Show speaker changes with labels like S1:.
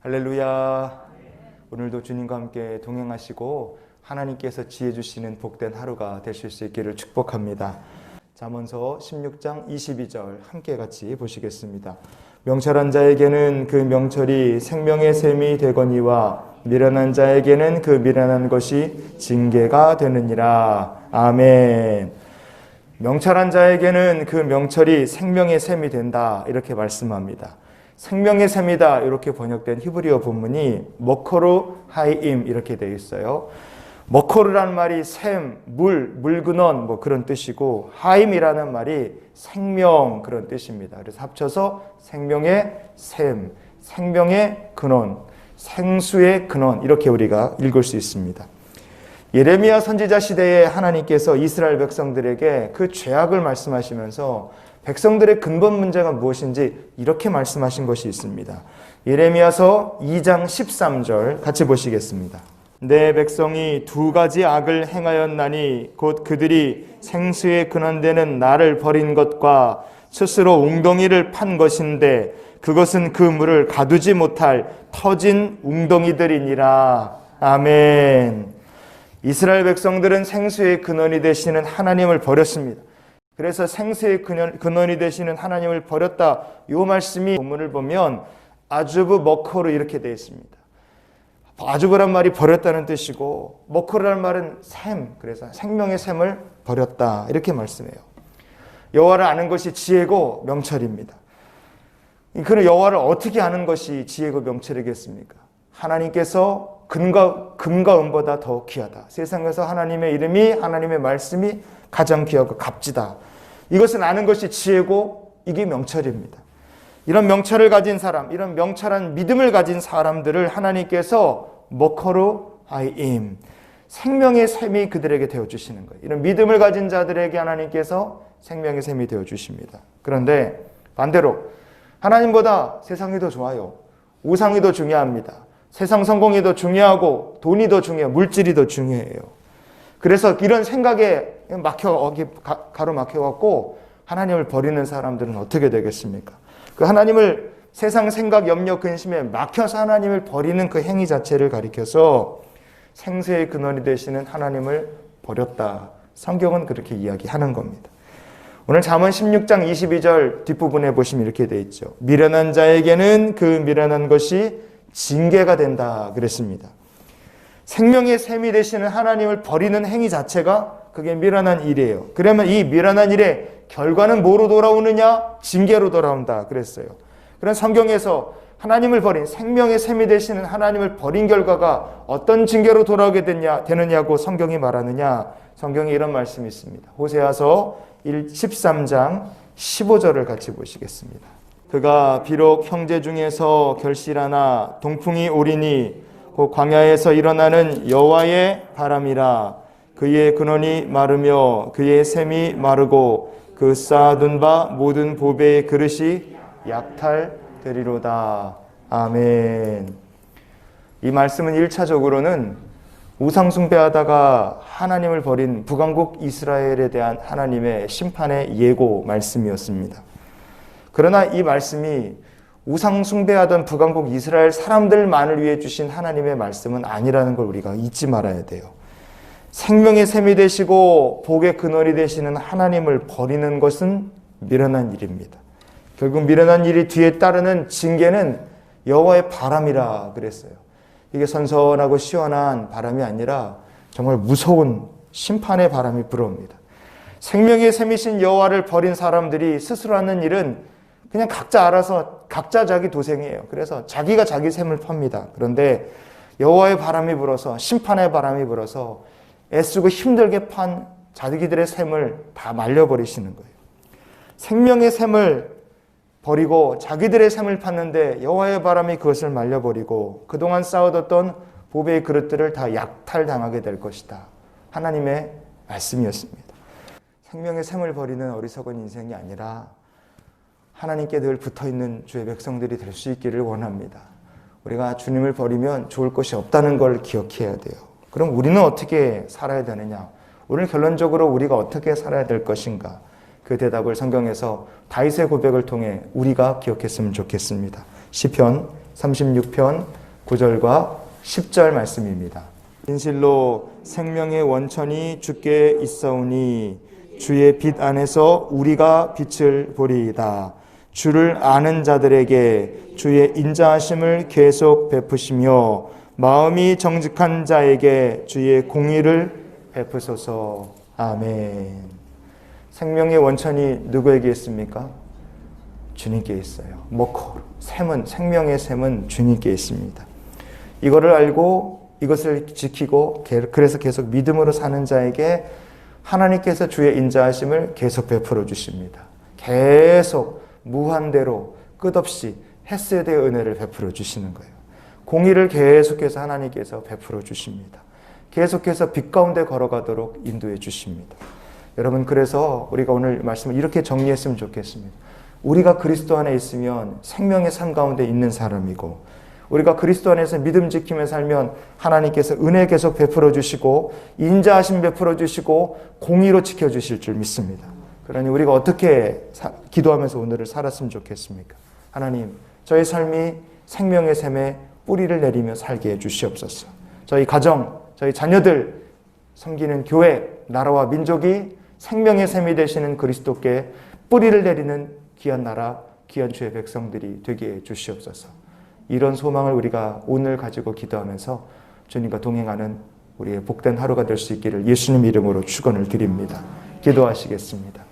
S1: 할렐루야. 오늘도 주님과 함께 동행하시고 하나님께서 지혜 주시는 복된 하루가 되실 수 있기를 축복합니다. 잠언서 16장 22절 함께 같이 보시겠습니다. 명철한 자에게는 그 명철이 생명의 셈이 되거니와 미련한 자에게는 그 미련한 것이 징계가 되느니라. 아멘. 명철한 자에게는 그 명철이 생명의 셈이 된다. 이렇게 말씀합니다. 생명의 셈이다. 이렇게 번역된 히브리어 본문이 머코르 하이임 이렇게 되어 있어요. 머코르라는 말이 샘, 물, 물근원 뭐 그런 뜻이고 하임이라는 말이 생명 그런 뜻입니다. 그래서 합쳐서 생명의 샘, 생명의 근원, 생수의 근원 이렇게 우리가 읽을 수 있습니다. 예레미야 선지자 시대에 하나님께서 이스라엘 백성들에게 그 죄악을 말씀하시면서 백성들의 근본 문제가 무엇인지 이렇게 말씀하신 것이 있습니다. 예레미야서 2장 13절 같이 보시겠습니다. 내 백성이 두 가지 악을 행하였나니 곧 그들이 생수에 근원되는 나를 버린 것과 스스로 웅덩이를 판 것인데 그것은 그 물을 가두지 못할 터진 웅덩이들이니라. 아멘. 이스라엘 백성들은 생수의 근원이 되시는 하나님을 버렸습니다. 그래서 생수의 근원 이 되시는 하나님을 버렸다. 이 말씀이 본문을 보면 아주브 머코르 이렇게 되어 있습니다. 아주브란 말이 버렸다는 뜻이고 머코르란 말은 샘, 그래서 생명의 샘을 버렸다 이렇게 말씀해요. 여호와를 아는 것이 지혜고 명철입니다. 그는 여호와를 어떻게 아는 것이 지혜고 명철이겠습니까? 하나님께서 금과, 금과 은보다 더 귀하다. 세상에서 하나님의 이름이 하나님의 말씀이 가장 귀하고 값지다. 이것은 아는 것이 지혜고 이게 명철입니다. 이런 명철을 가진 사람, 이런 명철한 믿음을 가진 사람들을 하나님께서 머커루 아이임 생명의 샘이 그들에게 되어 주시는 거예요. 이런 믿음을 가진 자들에게 하나님께서 생명의 샘이 되어 주십니다. 그런데 반대로 하나님보다 세상이 더 좋아요. 우상이 더 중요합니다. 세상 성공이 더 중요하고 돈이 더 중요해요. 물질이 더 중요해요. 그래서 이런 생각에 막혀 가로막혀 갖고 하나님을 버리는 사람들은 어떻게 되겠습니까? 그 하나님을 세상 생각, 염려, 근심에 막혀서 하나님을 버리는 그 행위 자체를 가리켜서 생세의 근원이 되시는 하나님을 버렸다. 성경은 그렇게 이야기하는 겁니다. 오늘 잠언 16장 22절 뒷부분에 보시면 이렇게 돼 있죠. 미련한 자에게는 그 미련한 것이 징계가 된다 그랬습니다. 생명의 샘이 되시는 하나님을 버리는 행위 자체가 그게 미련한 일이에요. 그러면 이 미련한 일의 결과는 뭐로 돌아오느냐? 징계로 돌아온다 그랬어요. 그런 성경에서 하나님을 버린 생명의 샘이 되시는 하나님을 버린 결과가 어떤 징계로 돌아오게 되냐, 되느냐고 성경이 말하느냐? 성경에 이런 말씀이 있습니다. 호세아서 13장 15절을 같이 보시겠습니다. 그가 비록 형제 중에서 결실하나 동풍이 오리니 그 광야에서 일어나는 여호와의 바람이라 그의 근원이 마르며 그의 샘이 마르고 그 쌓아둔 바 모든 보배의 그릇이 약탈되리로다. 아멘. 이 말씀은 1차적으로는 우상 숭배하다가 하나님을 버린 북왕국 이스라엘에 대한 하나님의 심판의 예고 말씀이었습니다. 그러나 이 말씀이 우상 숭배하던 북왕국 이스라엘 사람들만을 위해 주신 하나님의 말씀은 아니라는 걸 우리가 잊지 말아야 돼요. 생명의 샘이 되시고 복의 근원이 되시는 하나님을 버리는 것은 미련한 일입니다. 결국 미련한 일이 뒤에 따르는 징계는 여호와의 바람이라 그랬어요. 이게 선선하고 시원한 바람이 아니라 정말 무서운 심판의 바람이 불어옵니다. 생명의 샘이신 여호와를 버린 사람들이 스스로 하는 일은 그냥 각자 알아서 각자 자기 도생이에요. 그래서 자기가 자기 샘을 팝니다. 그런데 여호와의 바람이 불어서 심판의 바람이 불어서 애쓰고 힘들게 판 자기들의 샘을 다 말려버리시는 거예요. 생명의 샘을 버리고 자기들의 샘을 팠는데 여호와의 바람이 그것을 말려버리고 그동안 쌓아뒀던 보배의 그릇들을 다 약탈당하게 될 것이다. 하나님의 말씀이었습니다. 생명의 샘을 버리는 어리석은 인생이 아니라 하나님께 늘 붙어 있는 주의 백성들이 될 수 있기를 원합니다. 우리가 주님을 버리면 좋을 것이 없다는 걸 기억해야 돼요. 그럼 우리는 어떻게 살아야 되느냐? 오늘 결론적으로 우리가 어떻게 살아야 될 것인가? 그 대답을 성경에서 다윗의 고백을 통해 우리가 기억했으면 좋겠습니다. 시편 36편 9절과 10절 말씀입니다. 진실로 생명의 원천이 주께 있사오니 주의 빛 안에서 우리가 빛을 보리이다. 주를 아는 자들에게 주의 인자하심을 계속 베푸시며 마음이 정직한 자에게 주의 공의를 베푸소서. 아멘. 생명의 원천이 누구에게 있습니까? 주님께 있어요. 모코 샘은 생명의 샘은 주님께 있습니다. 이거를 알고 이것을 지키고 그래서 계속 믿음으로 사는 자에게 하나님께서 주의 인자하심을 계속 베풀어 주십니다. 계속 무한대로 끝없이 햇세대의 은혜를 베풀어 주시는 거예요. 공의를 계속해서 하나님께서 베풀어 주십니다. 계속해서 빛 가운데 걸어가도록 인도해 주십니다. 여러분 그래서 우리가 오늘 말씀을 이렇게 정리했으면 좋겠습니다. 우리가 그리스도 안에 있으면 생명의 삶 가운데 있는 사람이고 우리가 그리스도 안에서 믿음 지키며 살면 하나님께서 은혜 계속 베풀어 주시고 인자하심 베풀어 주시고 공의로 지켜 주실 줄 믿습니다. 그러니 우리가 어떻게 사, 기도하면서 오늘을 살았으면 좋겠습니까? 하나님, 저의 삶이 생명의 샘에 뿌리를 내리며 살게 해 주시옵소서. 저희 가정, 저희 자녀들 섬기는 교회, 나라와 민족이 생명의 샘이 되시는 그리스도께 뿌리를 내리는 귀한 나라, 귀한 주의 백성들이 되게 해 주시옵소서. 이런 소망을 우리가 오늘 가지고 기도하면서 주님과 동행하는 우리의 복된 하루가 될 수 있기를 예수님 이름으로 축원을 드립니다. 기도하시겠습니다.